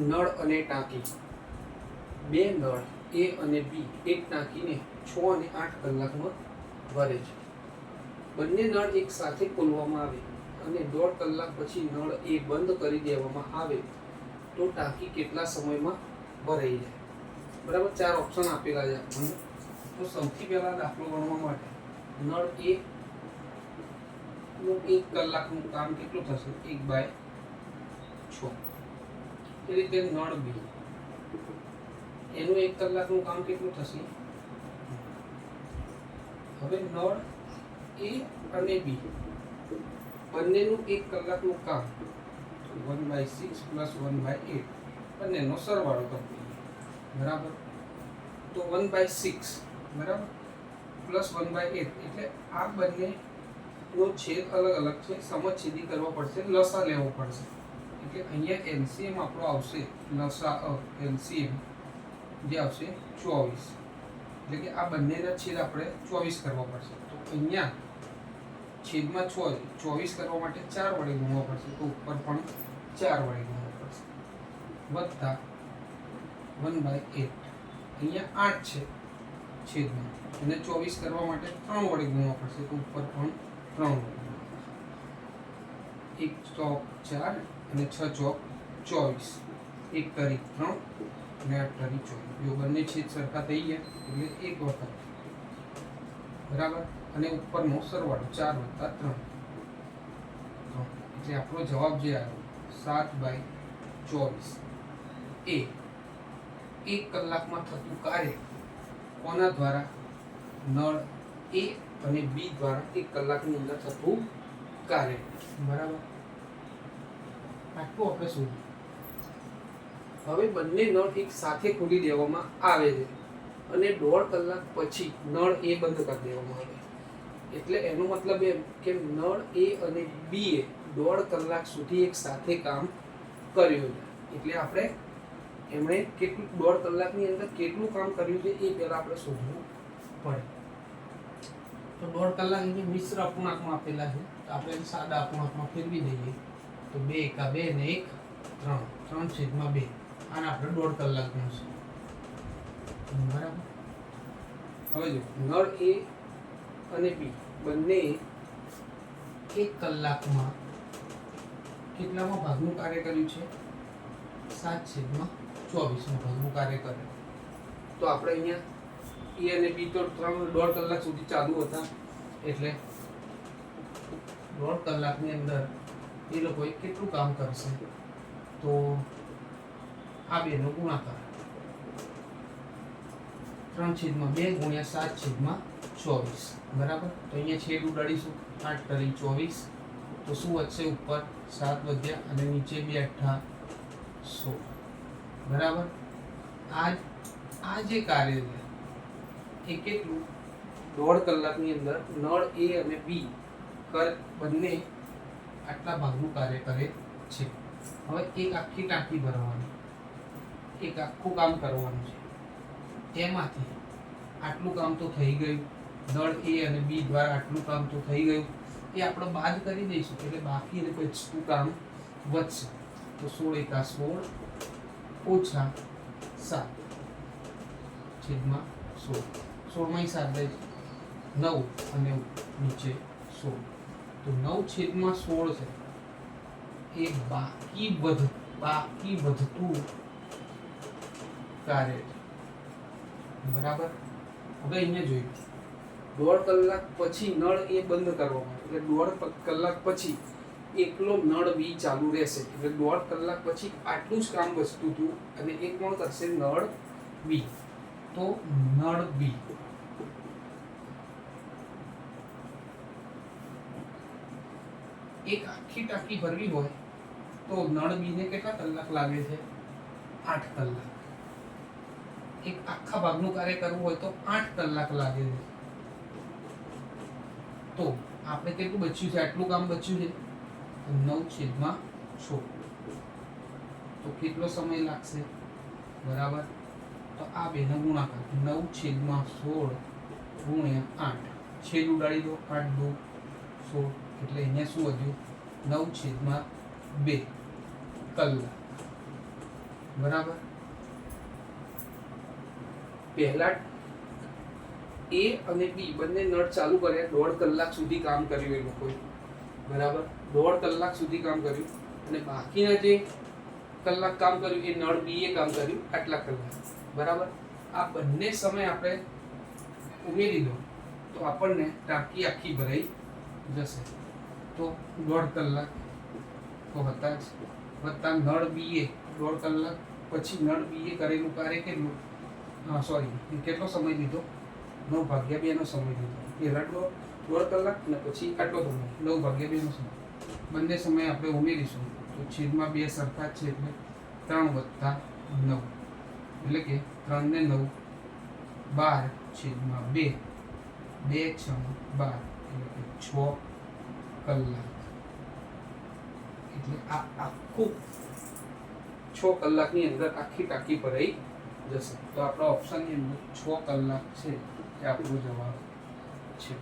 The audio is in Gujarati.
નળ અને ટાંકી. બે નળ, એ અને બી, એક ટાંકીને છ અને આઠ કલાકમાં ભરે છે. બંને નળ એક સાથે ખોલવામાં આવે અને દોઢ કલાક પછી નળ એ બંધ કરી દેવામાં આવે તો ટાંકી કેટલા સમયમાં ભરાઈ જાય. બરાબર? ચાર ઓપ્શન આપેલા છે આપણને. તો સૌથી પહેલાં દાખલો ગણવા માટે નળ એ એક કલાકનું કામ કેટલું થશે? એક બાય છ. રીતે નળ બી એનું એક કલાકનું કામ કેટલું થશે? હવે નળ, એ અને બી. બંનેનું એક કલાકનું કામ. One by six plus one by eight. બંનેનો સરવાળો કરવો બરાબર? તો વન બાય સિક્સ. બરાબર? Plus one by eight. એટલે આ બંને નો છેદ અલગ અલગ છે. સમછેદી કરવો પડશે, લસા લેવો પડશે. એટલે અહીંયા એલસીએમ આપણો આવશે લસા અ એલસીએમ જે આવશે, ચોવીસ. એટલે કે આ બંનેના છેદ આપણે ચોવીસ કરવા પડશે. તો અહીંયા છેદમાં છ, ચોવીસ કરવા માટે ચાર વડે ગુણવા પડશે. તો ઉપર પણ ચાર વડે ગુણવા પડશે. વત્તા વન બાય એટ. અહીંયા આઠ છે છેદમાં. અને ચોવીસ કરવા માટે ત્રણ વડે ગુણવા પડશે. તો ઉપર પણ ત્રણ વડે. એક ચોક ચાર અને છ ચોક ચોવીસ. એક તારીખ ત્રણ અને આઠ તારીખ ચોવીસ. જો બંને છેદ સરખા થઈ ગયા, એટલે એક વખત. બરાબર? અને ઉપરનો સરવાળો ચાર વત્તા ત્રણ. એટલે આપણો જવાબ જે આવ્યો, સાત બાય ચોવીસ. એ એક કલાકમાં થતું કાર્ય કોના દ્વારા? નળ એ અને બી દ્વારા એક કલાકની અંદર થતું કાર્ય બરાબર? આટલું આપણે શું હવે બંને નળ એક સાથે ખોલી દેવામાં આવે છે અને દોઢ કલાક પછી નળ એ બંધ કરી દેવામાં આવે. એટલે એનો મતલબ એમ કે નળ એ અને બી એ દોઢ કલાક સુધી એક સાથે કામ કર્યું છે. એટલે આપણે એમણે કેટલું, દોઢ કલાકની અંદર કેટલું કામ કર્યું છે એ પહેલાં આપણે શોધવું પડે. તો દોઢ કલાક મિશ્ર અપૂર્ણાંકમાં આપેલા છે આપણે સાદા અપૂર્ણાંકમાં ફેરવી દઈએ, તો બે એકા બે ને એક, ત્રણ. ત્રણ છેદમાં બે. આને આપણે દોઢ કલાક ગણશું. બરાબર? હવે જો, નળ એ અને બી, બંને એક કલાકમાં કેટલામાં ભાગનું કાર્ય કર્યું છે? સાત છેદમાં ચોવીસમાં ભાગનું કાર્ય કરે તો આપણે અહીંયા એ અને બી તો ત્રણ, દોઢ કલાક સુધી ચાલુ હતા. એટલે દોઢ કલાકની અંદર એ લોકોએ કેટલું કામ કરશે? તો આ બેનો ગુણાકાર. ત્રણ છેદમાં બે ગુણ્યા સાત છેદમાં ચોવીસ. બરાબર? તો અહીંયા છેદ ઉડાડીશું. આઠ તરી ચોવીસ. તો શું વધશે? ઉપર સાત વધ્યા અને નીચે બે અઠ્ઠા સો. બરાબર? આ આ જે કાર્ય છે, એ કેટલું? દોઢ કલાકની અંદર નળ એ અને બી કર બંને આટલા ભાગનું કાર્ય કરે છે. હવે એક આખી ટાંકી ભરવાની, એક આખું કામ કરવાનું છે. એમાંથી આટલું કામ તો થઈ ગયું. દળ એ અને બી દ્વારા આટલું કામ તો થઈ ગયું. એ આપણે બાદ કરી દઈશું, એટલે બાકી અને બચતું કામ વધશે. તો સોળ એકા સોળ ઓછા સાત છેદમાં સોળ. સોળમાં સાત જાય નવ અને નીચે સોળ. તો નવ છેદમાં સોળ છે. એ બાકી વધ, બાકી વધતું કાર્ય બરાબર? હવે અહીંયા જોયું. દોઢ કલાક પછી નળ એ બંધ કરવામાં. એટલે દોઢ કલાક પછી એકલો નળ બી ચાલુ રહેશે. એટલે દોઢ કલાક પછી આટલું જ કામ વસ્તુ હતું અને એ કોણ કરશે? નળ બી. તો નળ બી. એક આખી ટાંકી ભરવી હોય તો નળ બીને કેટલા કલાક લાગે છે? આઠ કલાક. એક આખા ભાગનું કાર્ય કરવું હોય તો આઠ કલાક લાગે છે. તો આપણે કેટલું બચ્યું છે? આટલું કામ બચ્યું છે? તો નવ છેદમાં છ. તો કેટલો સમય લાગશે? બરાબર? તો આ બેનો ગુણાકાર. નવ છેદમાં સોળ ગુણ્યા આઠ. છેદ ઉડાડી દો. આઠ દો. સોળ એટલે અહીંયા શું વધ્યું? નવ છેદમાં બે. કલાક બરાબર? પહેલા એ અને બી બંને નળ ચાલુ કર્યા, દોઢ કલાક સુધી કામ કર્યું એ લોકોએ. બરાબર? દોઢ કલાક સુધી કામ કર્યું. અને બાકીના જે કલાક કામ કર્યું, એ નળ બી એ કામ કર્યું, આટલા કલાક. બરાબર? આ બંને સમય આપણે ઉમેરી દો. તો આપણને ટાંકી આખી ભરાઈ જશે. તો દોઢ કલાક. તો હતા જ વત્તા નળ બીએ. દોઢ કલાક. પછી નળ બીએ કરેલું કાર્ય કેટલું? હા સોરી કેટલો સમય લીધો? નવ ભાગ્યા બેનો સમય લીધો. પહેલાં દોઢ દોઢ કલાક અને પછી આટલો સમય. નવ ભાગ્યા બેનો સમય. બંને સમય આપણે ઉમેરીશું. તો છેદમાં બે સરખા છે એટલે ત્રણ વત્તા નવ. એટલે કે ત્રણ ને નવ બાર છેદમાં બે. બે છ બાર. છ કલાક. એટલે આ આખું છ કલાકની અંદર આખી ટાંકી ભરાઈ જશે. તો આપણા ઓપ્શનની અંદર છ કલાક છે એ આપણો જવાબ છે.